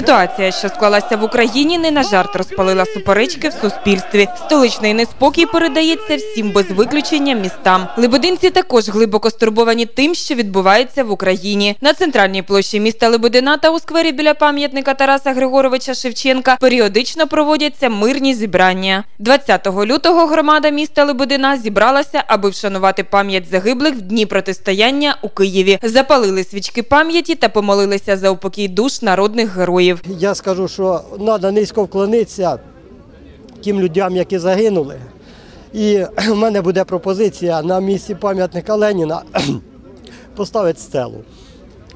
Ситуація, що склалася в Україні, не на жарт розпалила суперечки в суспільстві. Столичний неспокій передається всім без виключення містам. Лебединці також глибоко стурбовані тим, що відбувається в Україні. На центральній площі міста Лебедина та у сквері біля пам'ятника Тараса Григоровича Шевченка періодично проводяться мирні зібрання. 20 лютого громада міста Лебедина зібралася, аби вшанувати пам'ять загиблих в дні протистояння у Києві. Запалили свічки пам'яті та помолилися за упокій душ народних героїв. Я скажу, що треба низько вклонитися тим людям, які загинули. І в мене буде пропозиція на місці пам'ятника Леніна поставити стелу.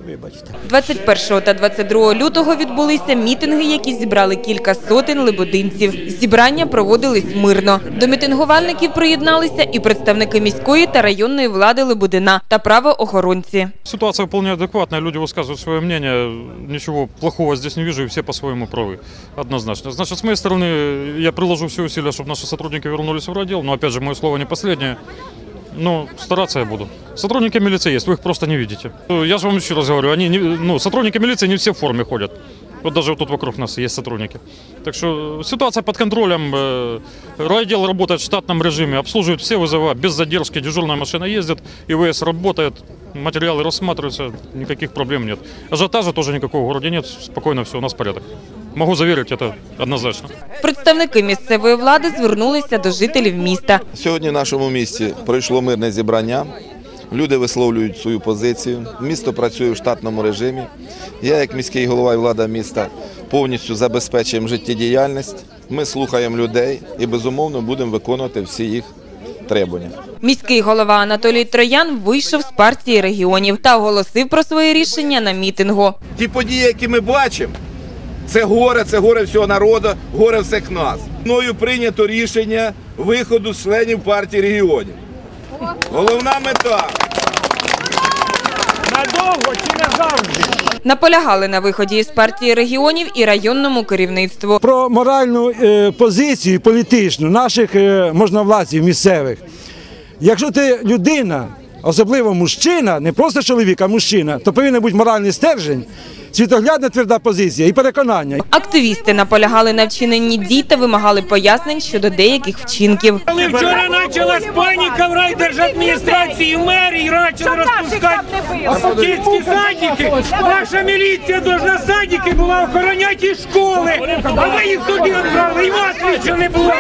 Вибачте. 21 та 22 лютого відбулися мітинги, які зібрали кілька сотень лебединців. Зібрання проводились мирно. До мітингувальників приєдналися і представники міської та районної влади Лебедина та правоохоронці. Ситуация вполне адекватная, люди высказывают свое мнение, ничего плохого здесь не вижу, и все по-своему правы, однозначно. Значит, с моей стороны, я приложу все усилия, чтобы наши сотрудники вернулись в роддел, но, опять же, мое слово не последнее. Но стараться я буду. Сотрудники милиции есть, вы их просто не видите. Я же вам еще раз говорю, они не, ну, сотрудники милиции не все в форме ходят. Вот даже вот тут вокруг нас есть сотрудники. Так что ситуация под контролем. э, Райотдел работает в штатном режиме, обслуживает все вызова без задержки. Дежурная машина ездит, ИВС работает, материалы рассматриваются, никаких проблем нет. Ажиотажа тоже никакого в городе нет, спокойно все, у нас порядок. Могу заверить, это однозначно. Представники місцевої влади звернулися до жителів міста. Сьогодні в нашому місті пройшло мирне зібрання. Люди висловлюють свою позицію. Місто працює в штатному режимі. Я, як міський голова і влада міста, повністю забезпечуємо життєдіяльність. Ми слухаємо людей і безумовно будемо виконувати всі їх требування. Міський голова Анатолій Троян вийшов з партії регіонів та оголосив про своє рішення на мітингу. Ті події, які ми бачимо, це горе, це горе всього народу, горе всіх нас. Мною прийнято рішення виходу з членів партії регіонів. Головна мета. Надовго чи назавжди? Наполягали на виході із партії регіонів і районному керівництву. про моральну е, позицію політичну наших е, можновладців місцевих. Якщо ти людина, особливо мужчина, не просто чоловік, а мужчина, то повинен бути моральний стержень, світоглядна тверда позиція і переконання. Активісти наполягали на вчиненні дій та вимагали пояснень щодо деяких вчинків. Коли вчора почалась паніка в райдержадміністрації, в мерії почали розпускати дітські садики. Наша міліція должна садики була охороняти і школи. А ви їх туди відправили, і вас нічого не було.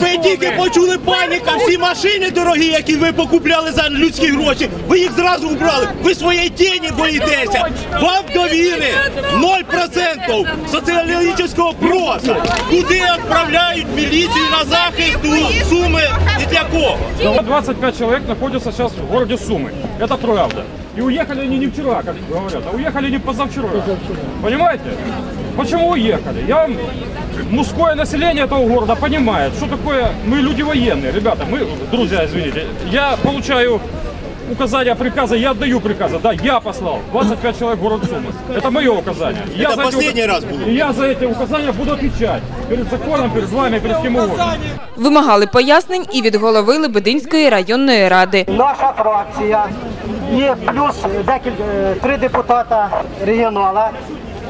Ви тільки почули паніка, всі машини дорогі, які ви покупляли за людські гроші, ви їх зразу вбрали. Ви своєї тіні боїтеся. Вам довіри 0% соціологічного просто. Куди відправляють міліцію на захист у суми і для кого? 25 человек находятся сейчас в городе Сумы. Это правда. И уехали они не вчера, как говорят, а уехали не позавчера. Понимаете? Почему уехали? Я вам... Мужское население этого города понимает, что такое... Мы люди военные, ребята, мы, друзья, извините. Я получаю указания, приказы, я отдаю приказы. Да, я послал 25 человек в город Сумы. Это мое указание. Я Это за эти последний ука- раз было. И я за эти указания буду отвечать. Перед законом, перед вами, перед кем угодно. Вимагали пояснень і від голови Лебединської районної ради. Наша фракція і плюс декілька е, три депутата регіонала,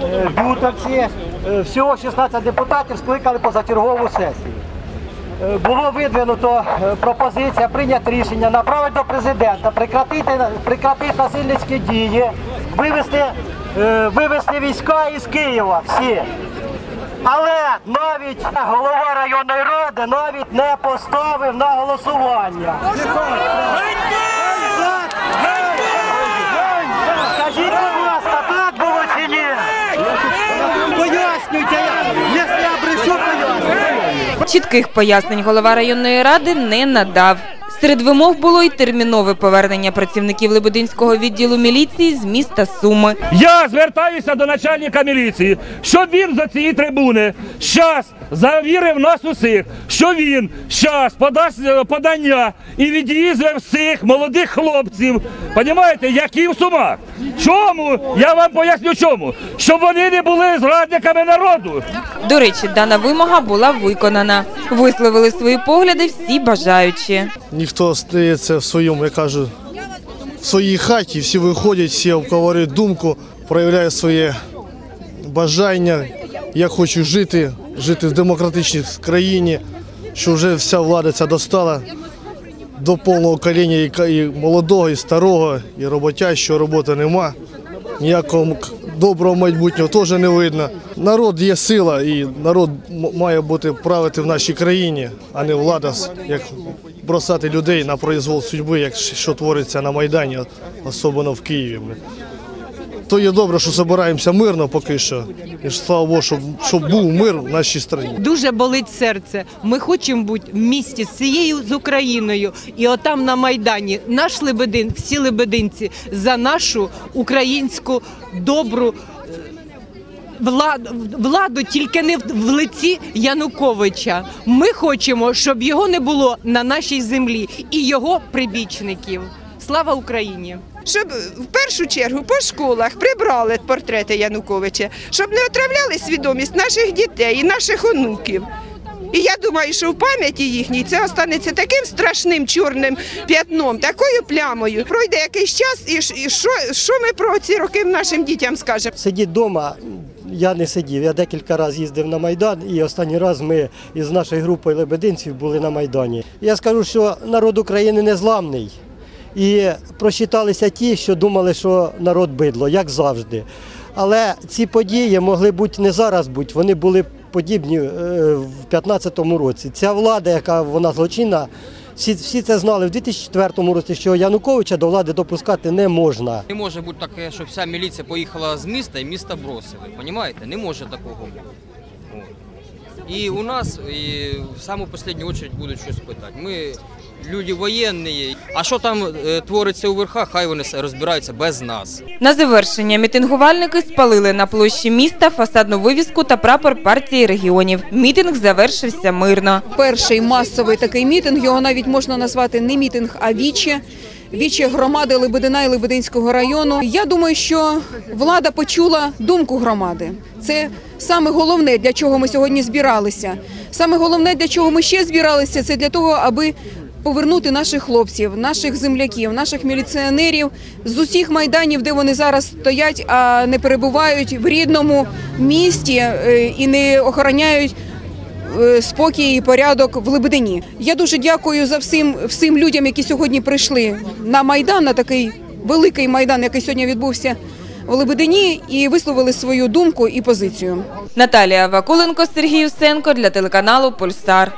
е, бютовці, е, всього 16 депутатів скликали позачергову сесію. Е, Було видвинуто е, пропозиція прийняти рішення, направити до президента, прекратити, прекратити насильницькі дії, вивести, е, вивести війська із Києва всі. Але навіть голова районної ради навіть не поставив на голосування. Скажіть, будь ласка, так було чи ні? Пояснюйте, якщо я брешу, пояснюйте. Чітких пояснень голова районної ради не надав. Серед вимог було й термінове повернення працівників Лебединського відділу міліції з міста Суми. Я звертаюся до начальника міліції, щоб він за цієї трибуни щас завірив нас усіх, що він щас подасть е, подання і від'їздив всіх молодих хлопців, понімаєте, які в сумах. Чому? Я вам поясню чому. Щоб вони не були зрадниками народу. До речі, дана вимога була виконана. Висловили свої погляди всі бажаючі. ніхто стається в своєму, я кажу, в своїй хаті, всі виходять, всі обговорюють думку, проявляють своє бажання. Я хочу жити, жити в демократичній країні, що вже вся влада ця достала до повного коління і, молодого, і старого, і роботящого роботи нема. Ніякого доброго майбутнього теж не видно. Народ є сила, і народ має бути правити в нашій країні, а не влада, як бросати людей на произвол судьби, як що твориться на Майдані, особливо в Києві. То є добре, що збираємося мирно поки що. І слава Богу, щоб, щоб був мир в нашій країні. Дуже болить серце. Ми хочемо бути в місті з цією з Україною. І отам на Майдані наш Лебедин, всі лебединці за нашу українську добру е, владу, владу тільки не в лиці Януковича. Ми хочемо, щоб його не було на нашій землі і його прибічників. Слава Україні! щоб в першу чергу по школах прибрали портрети Януковича, щоб не отравляли свідомість наших дітей і наших онуків. І я думаю, що в пам'яті їхній це останеться таким страшним чорним п'ятном, такою плямою. Пройде якийсь час, і, що, що ми про ці роки нашим дітям скажемо? Сидіть вдома. Я не сидів. Я декілька разів їздив на Майдан, і останній раз ми із нашою групою лебединців були на Майдані. Я скажу, що народ України не зламний. І просчиталися ті, що думали, що народ бидло, як завжди. Але ці події могли бути не зараз бути, вони були подібні е, в 2015 році. Ця влада, яка вона злочинна, всі, всі це знали в 2004 році, що Януковича до влади допускати не можна. Не може бути таке, що вся міліція поїхала з міста і місто бросили. Понімаєте? Не може такого бути. І у нас і в саму останню чергу будуть щось питати. Ми люди воєнні. А що там е, твориться у верхах, хай вони розбираються без нас. На завершення мітингувальники спалили на площі міста фасадну вивіску та прапор партії регіонів. Мітинг завершився мирно. Перший масовий такий мітинг, його навіть можна назвати не мітинг, а віче. Віче громади Лебедина і Лебединського району. Я думаю, що влада почула думку громади. Це саме головне, для чого ми сьогодні збиралися. Саме головне, для чого ми ще збиралися, це для того, аби повернути наших хлопців, наших земляків, наших міліціонерів з усіх майданів, де вони зараз стоять, а не перебувають в рідному місті е, і не охороняють е, спокій і порядок в Лебедині. Я дуже дякую за всім, всім людям, які сьогодні прийшли на майдан, на такий великий майдан, який сьогодні відбувся в Лебедині, і висловили свою думку і позицію. Наталія Вакуленко, Сергій Усенко для телеканалу Польстар.